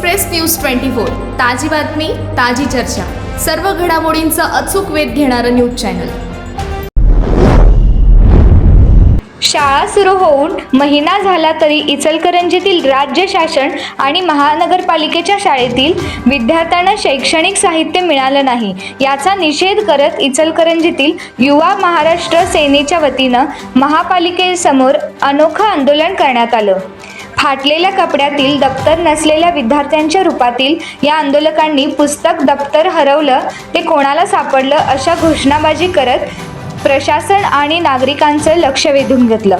Express news twenty four. ताजी बातमी ताजी चर्चा. सर्व घडामोडींचा अचूक वेध घेणारं न्यूज चॅनल. शाळा सुरू होऊन महिना झाला तरी इचलकरंजीतील राज्य शासन आणि महानगरपालिकेच्या शाळेतील विद्यार्थ्यांना शैक्षणिक साहित्य मिळालं नाही. याचा निषेध करत इचलकरंजीतील युवा महाराष्ट्र सेनेच्या वतीनं महापालिकेसमोर अनोखं आंदोलन करण्यात आलं. फाटलेल्या कपड्यातील दप्तर नसलेल्या विद्यार्थ्यांच्या रूपातील या आंदोलकांनी पुस्तक दप्तर हरवलं ते कोणाला सापडलं अशा घोषणाबाजी करत प्रशासन आणि नागरिकांचं लक्ष वेधून घेतलं.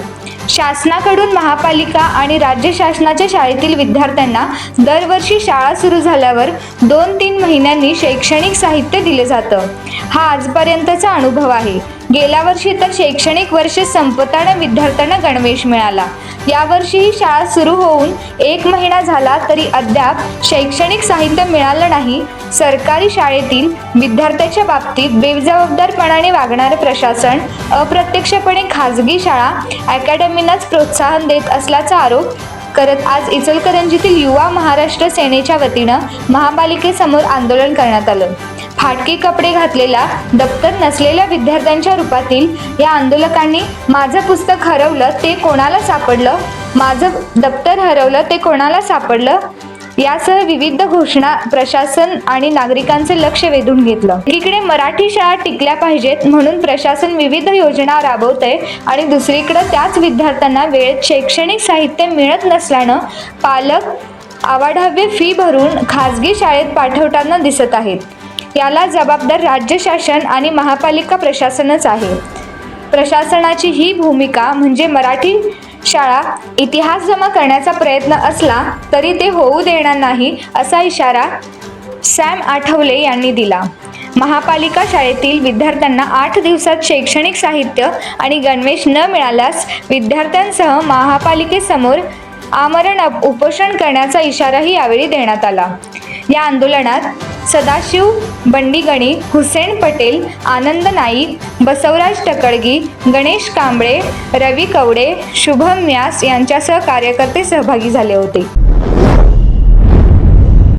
शासनाकडून महापालिका आणि राज्य शासनाच्या शाळेतील विद्यार्थ्यांना दरवर्षी शाळा सुरू झाल्यावर दोन तीन महिन्यांनी शैक्षणिक साहित्य दिले जातं. हा आजपर्यंतचा अनुभव आहे. गेल्या वर्षी तर शैक्षणिक वर्ष संपताना विद्यार्थ्यांना गणवेश मिळाला. यावर्षीही शाळा सुरू होऊन एक महिना झाला तरी अद्याप शैक्षणिक साहित्य मिळालं नाही. सरकारी शाळेतील विद्यार्थ्याच्या बाबतीत बेजबाबदारपणाने वागणारे प्रशासन अप्रत्यक्षपणे खाजगी शाळा अकॅडमींनाच प्रोत्साहन देत असल्याचा आरोप करत आज इचलकरंजीतील युवा महाराष्ट्र सेनेच्या वतीनं महापालिकेसमोर आंदोलन करण्यात आलं. फाटकी कपडे घातलेला दप्तर नसलेल्या विद्यार्थ्यांच्या रूपातील या आंदोलकांनी माझं पुस्तक हरवलं ते कोणाला सापडलं? माझं दप्तर हरवलं ते कोणाला सापडलं? यासह विविध घोषणा प्रशासन आणि नागरिकांचे लक्ष वेधून घेतलं. एकीकडे मराठी शाळा टिकल्या पाहिजेत म्हणून प्रशासन विविध योजना राबवतंय आणि दुसरीकडे त्याच विद्यार्थ्यांना वेळेत शैक्षणिक साहित्य मिळत नसल्यानं पालक आवाढाव्य फी भरून खाजगी शाळेत पाठवताना दिसत आहेत. याला जबाबदार राज्य शासन आणि महापालिका प्रशासनच आहे. प्रशासनाची ही भूमिका म्हणजे मराठी शाळा इतिहास जमा करण्याचा प्रयत्न असला तरी ते होऊ देणार नाही असा इशारा सॅम आठवले यांनी दिला. महापालिका शाळेतील विद्यार्थ्यांना आठ दिवसात शैक्षणिक साहित्य आणि गणवेश न मिळाल्यास विद्यार्थ्यांसह महापालिकेसमोर आमरण अप- उपोषण करण्याचा इशाराही यावेळी देण्यात आला. या आंदोलनात सदाशिव बंडीगणी हुसेन पटेल आनंद नाईक बसवराज टकळगी गणेश कांबळे रवी कवडे शुभम व्यास यांच्यासह कार्यकर्ते सहभागी झाले होते.